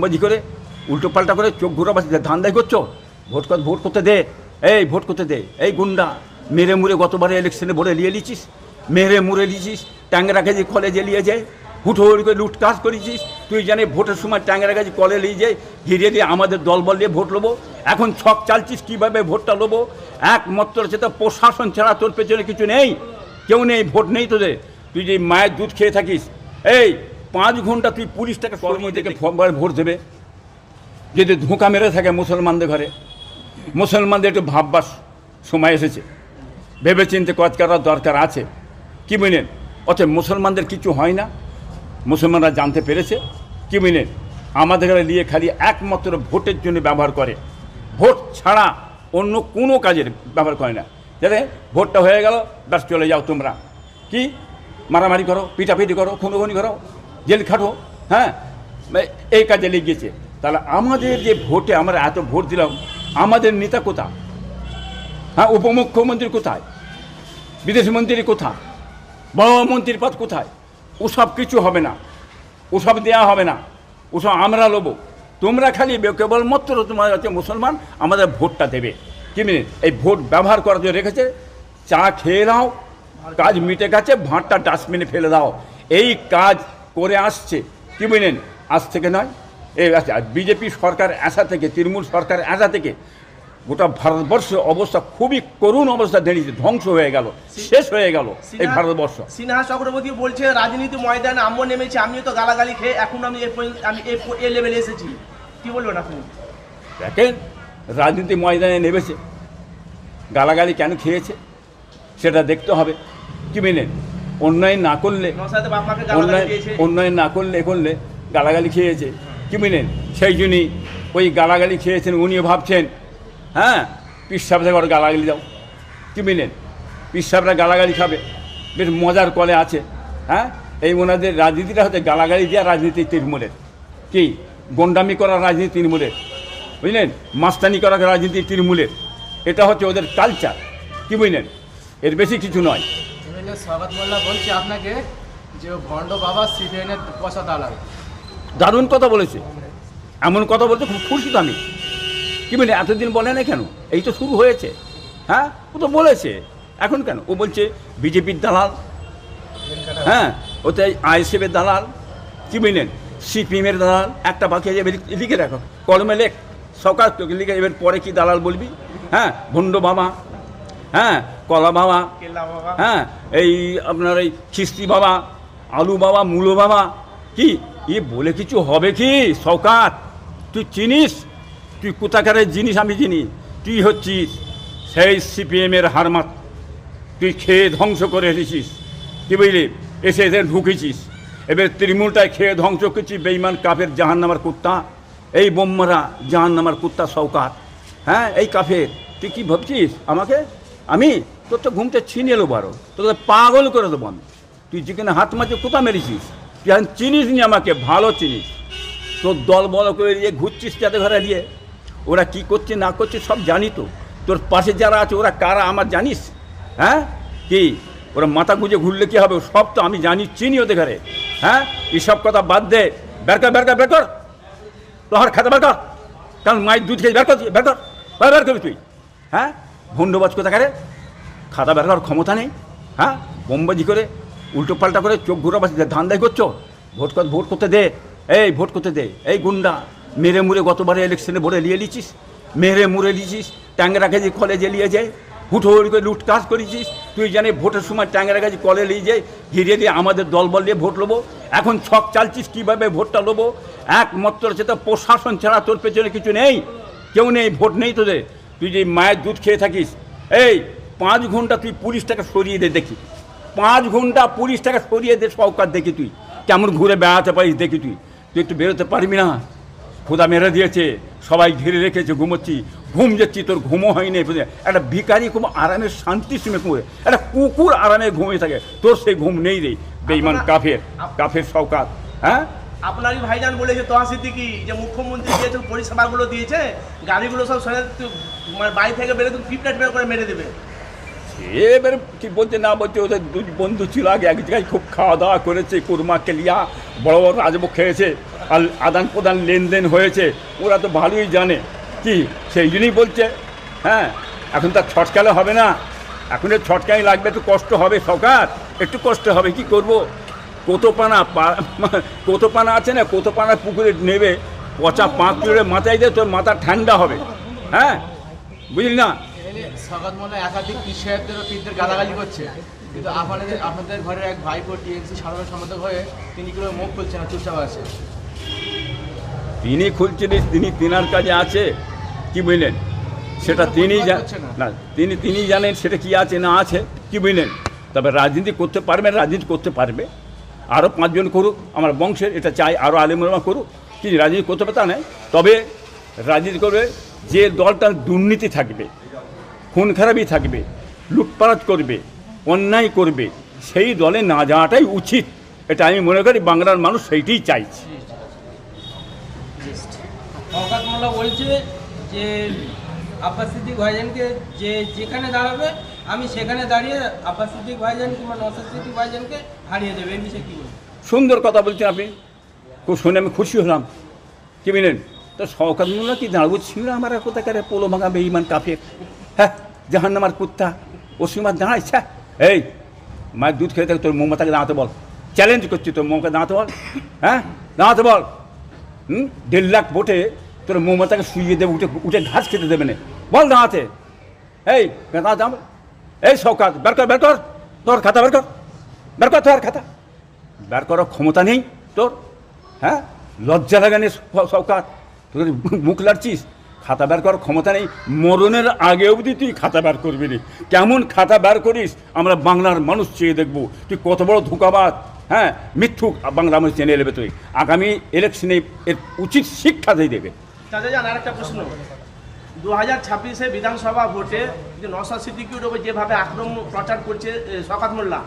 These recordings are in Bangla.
বোমবাজি করে, উল্টো পাল্টা করে চোখ ঘুরাবাসি ধান্দাই করছ? ভোট ভোট করতে দে। এই, ভোট করতে দে। এই গুন্ডা, মেরে মুরে গতবারে ইলেকশনে ভোটে নিয়ে লিছিস মেরে মুরে লিছিস ট্যাংরা কাজে কলে জ্বালিয়ে যায় হুটো হুড়ি করে লুটকাজ করেছিস। তুই জানি ভোটের সময় ট্যাংরা কাজে কলে নিয়ে যায় ঘিরে দিয়ে আমাদের দল বল নিয়ে ভোট লোবো। এখন ছক চালছিস, কীভাবে ভোটটা লোবো? একমাত্র সেটা প্রশাসন ছাড়া তোর পেছনে কিছু নেই, কেউ নেই, ভোট নেই তোদের। তুই যে মায়ের দুধ খেয়ে থাকিস, এই পাঁচ ঘণ্টা তুই পুলিশটাকে কর্মী থেকে ভোট দেবে। যদি ধোঁকা মেরে থাকে মুসলমানদের ঘরে মুসলমানদের একটু ভাববার সময় এসেছে। ভেবে চিনতে কাজ করার দরকার আছে। কি বুঝলেন? অতএব মুসলমানদের কিছু হয় না। মুসলমানরা জানতে পেরেছে। কি বুঝলেন? আমাদের ঘরে নিয়ে খালি একমাত্র ভোটের জন্য ব্যবহার করে। ভোট ছাড়া অন্য কোনো কাজের ব্যবহার করে না। যাতে ভোটটা হয়ে গেল ব্যাস চলে যাও তোমরা। কি? মারামারি করো পিটাপিটি করো খুনোখুনি করো। জেল খাটো হ্যাঁ? এই কাজে লেগেছে তাহলে আমাদের যে ভোটে আমরা এত ভোট দিলাম, আমাদের নেতা কোথায়? হ্যাঁ উপমুখ্যমন্ত্রী কোথায়? বিদেশ মন্ত্রী কোথায়? বড় মন্ত্রীর পদ কোথায়? ওসব কিছু হবে না। ওসব দেওয়া হবে না। ওসব আমরা লোবো। তোমরা খালি কেবলমাত্র তোমার হচ্ছে মুসলমান আমাদের ভোটটা দেবে। কি এই ভোট ব্যবহার করার জন্য রেখেছে, চা খেয়ে নাও, কাজ মিটে গেছে ভাঁটটা ডাস্টবিনে ফেলে দাও। এই কাজ করে আসছে কি বুঝলেন আজ থেকে নয়। এই আচ্ছা বিজেপি সরকার আসা থেকে তৃণমূল সরকার আসা থেকে গোটা ভারতবর্ষের অবস্থা খুবই করুণ অবস্থা দাঁড়িয়েছে ধ্বংস হয়ে গেল শেষ হয়ে গেল এই ভারতবর্ষ। সিনহা চক্রবর্তী বলছে রাজনীতি ময়দানে আম্ম নেমেছে আমিও তো গালাগালি খেয়ে এখন আমি আমি এ এ লেভেলে এসেছি। কি বলবেন আপনি? দেখেন রাজনীতি ময়দানে নেমেছে গালাগালি কেন খেয়েছে সেটা দেখতে হবে। কি মেনেন উন্নয়ন না করলে অন্যায় উন্নয়ন না করলে করলে গালাগালি খেয়েছে। কি মেনেন? সেই জন্যই ওই গালাগালি খেয়েছেন উনিও ভাবছেন হ্যাঁ পিসাব থেকে গালাগালি দাও। কি মেনেন? পিসাবরা গালাগালি খাবে। বেশ মজার কলে আছে হ্যাঁ? এই ওনাদের রাজনীতিটা হচ্ছে গালাগালি দেওয়া রাজনীতি তৃণমূলের কি? গন্ডামি করা রাজনীতি তৃণমূলের বুঝলেন? মাস্তানি করা রাজনীতি তৃণমূলের এটা হচ্ছে ওদের কালচার কি বুঝলেন এর বেশি কিছু নয়। স্বাগত মোল্লা বলছি আপনাকে যে ভণ্ড বাবা সিপিএনের পয়সা দালাল। দারুণ কথা বলেছে। এমন কথা বলতে খুব খুশি তো আমি। কি বলে, এতদিন বলে না কেন? এই তো শুরু হয়েছে। হ্যাঁ? ও তো বলেছে। এখন কেন? ও বলছে বিজেপির দালাল। হ্যাঁ? ওতে আইএসএফের দালাল, কি বললেন? সিপিএমের দালাল। একটা বাকি এবার লিখে রাখো। কলমে লেখ। সকাল তোকে লিখে, এবার পরে কি দালাল বলবি? হ্যাঁ? ভণ্ড বাবা। হ্যাঁ কলা বাবা হ্যাঁ এই আপনার এই খিস্তি বাবা আলু বাবা মূলো বাবা কি? এ বলে কিছু হবে কি? সৌকাত তুই চিনিস? তুই কোথাকারের জিনিস আমি চিনি তুই হচ্ছিস সেই সিপিএমের হারমাত তুই খেয়ে ধ্বংস করে এসেছিস। কি বুঝলি? এসে এসে ঢুকেছিস। এবার তৃণমূলটায় খেয়ে ধ্বংস করছিস বেইমান কাফের জাহান নামার কুত্তা। এই বোম্মারা জাহান নামার কুত্তা সৌকাত হ্যাঁ এই কাফের। তুই কি ভাবছিস আমাকে? আমি, তোর তো ঘুমটা ছিনিয়ে এলো বারো। তোকে পাগল করে দেবো আমি। তুই যেখানে হাত মাঝে কোথা মেরেছিস, তুই এখন চিনিস নি আমাকে, ভালো চিনিস। তোর দল বল করে দিয়ে ঘুরছিস যাদের ঘরে দিয়ে। ওরা কি করছে, না করছে সব জানি তো। তোর পাশে যারা আছে, ওরা কারা, আমার জানিস? হ্যাঁ? কি? ওরা মাথা গুঁজে ঘুরলে কি হবে? সব তো আমি জানি, চিনি ওদের ঘরে। হ্যাঁ? এইসব কথা বাদ দে। বের কর বের কর বের কর। লোহার খাতা বের কর। কারণ মায়ের দুধ খেয়ে বের কর বের কর। বের করবি তুই। হ্যাঁ? ভণ্ডবাজ কোথাকারে? খাতা বের করার ক্ষমতা নেই হ্যাঁ? বোমবাজি করে, উল্টো পাল্টা করে চোখ ঘুরাবাসি ধান্দাই করছ, ভোট ভোট করতে দে, এই ভোট করতে দে, এই গুন্ডা, মেরে মুরে গতবারে ইলেকশনে ভোটে নিয়ে লিছিস মেরে মুরে লিছিস ট্যাংরা কাজে কলে জ্বালিয়ে যায় হুটো হুড়ি করে লুটকাজ করেছিস, তুই জানি ভোটের সময় ট্যাংরা কাজে কলে নিয়ে যায় ঘিরে দিয়ে আমাদের দল বল নিয়ে ভোট লোবো, এখন ছক চালছিস, কীভাবে ভোটটা লোবো? একমাত্র সেটা প্রশাসন ছাড়া তোর পেছনে কিছু নেই, কেউ নেই, ভোট নেই তোদের। তুই যে মায়ের দুধ খেয়ে থাকিস এই পাঁচ ঘণ্টা তুই পুলিশটাকে সরিয়ে দে দেখি। পাঁচ ঘণ্টা পুলিশটাকে সরিয়ে দে সৌকার দেখি তুই। কেমন ঘুরে বেড়াতে পারিস দেখি তুই। তুই একটু বেরোতে পারবি না? খোদা মেরে দিয়েছে সবাই ঘিরে রেখেছে ঘুমোচ্ছি। ঘুম যাচ্ছি তোর ঘুমও হয়নি একটা ভিকারি খুব আরামে শান্তি সুমে ঘুমে একটা কুকুর আরামে ঘুমিয়ে থাকে। তোর সেই ঘুম নেই রে বেইমান কাফের কাফের সৌকাত হ্যাঁ? আপনারই ভাইজান বলেছে তোহা যে মুখ্যমন্ত্রী দিয়েছে, পরিষেবাগুলো দিয়েছে, গাড়িগুলো সব সরে মানে বাড়ি থেকে বেরোতে ফিফটা বের করে মেরে দেবে। এবার কি বলতে না বলতে ওদের দুই বন্ধু ছিল আগে, এক জায়গায় খুব খাওয়া দাওয়া করেছে, কুরমা, কেলিয়া, বড় বড় রাজভোগ খেয়েছে আল- আদান প্রদান লেনদেন হয়েছে, ওরা তো ভালোই জানে। কি, সেই জন্যই বলছে হ্যাঁ এখন তার ছটকালে হবে না। এখন ছটকাই লাগবে, একটু কষ্ট হবে সরকার, একটু কষ্ট হবে, কি করব? কোতোপানা পা- কোতোপানা আছে না কোতোপানা পুকুরে নেবে পচা পাঁচ তুলে মাথায় দিয়ে তোর মাথা ঠান্ডা হবে। হ্যাঁ? বুঝলি না? একাধিক ও পীরদের গালাগালি করছে। কিন্তু আপনাদের আপনাদের ঘরের এক ভাইপো টিএমসি সাধারণ সম্পাদক হয়ে তিনি কেউ মুখ খুলছে না চুপচাপ আছে? তিনি খুলছিলেন তিনি তিনার কাজে আছে। কি বুঝলেন? সেটা তিনি না। না তিনি তিনি জানেন সেটা কি আছে না আছে কি বুঝলেন? তবে রাজনীতি করতে পারবে রাজনীতি করতে পারবে। আরও পাঁচজন করুক, আমার বংশের, এটা চাই আরও আলিমা করুক। কি রাজনীতি করতে পারে তা নয় তবে রাজনীতি করবে যে দলটার দুর্নীতি থাকবে, খুন খারাপই থাকবে, লুটপাট করবে, অন্যায় করবে, সেই দলে না যাওয়াটাই উচিত। এটা আমি মনে করি বাংলার মানুষ সেইটাই চাইছে। বলছে যে আব্বাস সিদ্দিক ভাইজানকে যে যেখানে দাঁড়াবে আমি সেখানে দাঁড়িয়ে সিদ্দিক ভাইজান কিংবা সিদ্দিক ভাইজানকে হারিয়ে দেবে এই বিষয়ে কী সুন্দর কথা বলছেন আপনি। খুব শুনে আমি খুশি হলাম। কি বলেন? তো শওকাত মোল্লা কি দাঁড়াবো? ছিল আমার কোথাকারে পোলো ভাঙা বেইমান কাফের? হ্যাঁ জাহান আমার কুত্তা। ও সীমা দাঁড়াইছে। এই, মায়ের দুধ খেয়ে থাকে তোর মমতাকে দাঁড়াতে বল। চ্যালেঞ্জ করছি তোর মমকে দাঁড়াতে বল। হ্যাঁ দাঁড়াতে বল। হুম? দেড় লাখ ভোটে তোর মমতাকে শুইয়ে দেবে, উঠে উঠে ঘাস খেতে দেবে না। বল দাঁড়াতে। এই দাঁড়া দাঁড়া এই শওকাত বের কর বের কর। তোর খাতা বের কর। বের কর তোর খাতা। বের করার ক্ষমতা নেই তোর। হ্যাঁ? লজ্জা লাগানে সরকার তোর মুখ লাড়ছিস? খাতা বের করার ক্ষমতা নেই। মরণের আগে অবধি তুই খাতা বের করবি নি। কেমন খাতা বের করিস? আমরা বাংলার মানুষ চেয়ে দেখব। তুই কত বড় ধোকাবাদ হ্যাঁ? মিথ্যুক বাংলা মানুষ চেনে নেবে তুই। আগামী ইলেকশনে এর উচিত শিক্ষা দিয়ে দেবে। আরেকটা প্রশ্ন। দু হাজার ছাব্বিশে বিধানসভা ভোটে যে নসাদ সিদ্দিকির উপর যেভাবে আক্রমণ প্রচার করছে এ, শওকত মোল্লা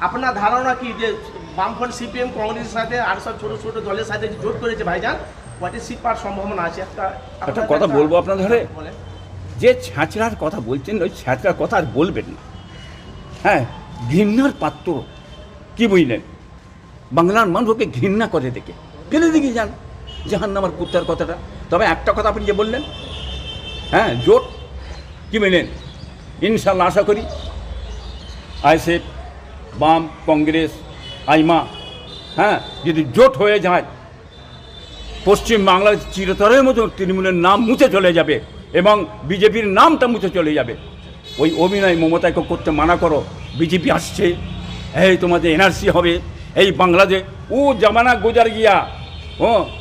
আপনার ধারণা কি যে বামফ্রন্ট সিপিএম কংগ্রেসের সাথে আর সব ছোটো ছোটো দলের সাথে জোট করেছে ভাইজান কয়টি সিট পাওয়ার সম্ভাবনা আছে? একটা একটা কথা বলব আপনার ধরে। যে ছ্যাঁচড়ার কথা বলছেন ওই ছ্যাঁচড়ার কথা আর বলবেন না। হ্যাঁ ঘৃণার পাত্র কি বুঝলেন? বাংলার মানুষ ওকে ঘৃণা করে দেখে। ফেলে দিকে যান জাহান নামার কুত্তার কথাটা। তবে একটা কথা আপনি যে বললেন হ্যাঁ জোট। কি বুঝলেন ইনশাল্লাহ আশা করি আইসেফ বাম, কংগ্রেস, আইমা হ্যাঁ যদি জোট হয়ে যায়, পশ্চিম বাংলার চিরতরের মতো তৃণমূলের নাম মুছে চলে যাবে এবং বিজেপির নামটা মুছে চলে যাবে। ওই অভিনয় মমতাকে করতে মানা করো, বিজেপি আসছে, এই তোমাদের এনআরসি হবে, এই বাংলাদেশ, ও জামানা গুজার গিয়া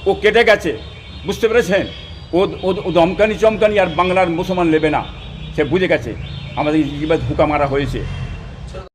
ও কেটে গেছে, বুঝতে পেরেছেন? ও, ও- দমকানি চমকানি আর বাংলার মুসলমান নেবে না। সে বুঝে গেছে। আমাদের কীভাবে হুকা মারা হয়েছে।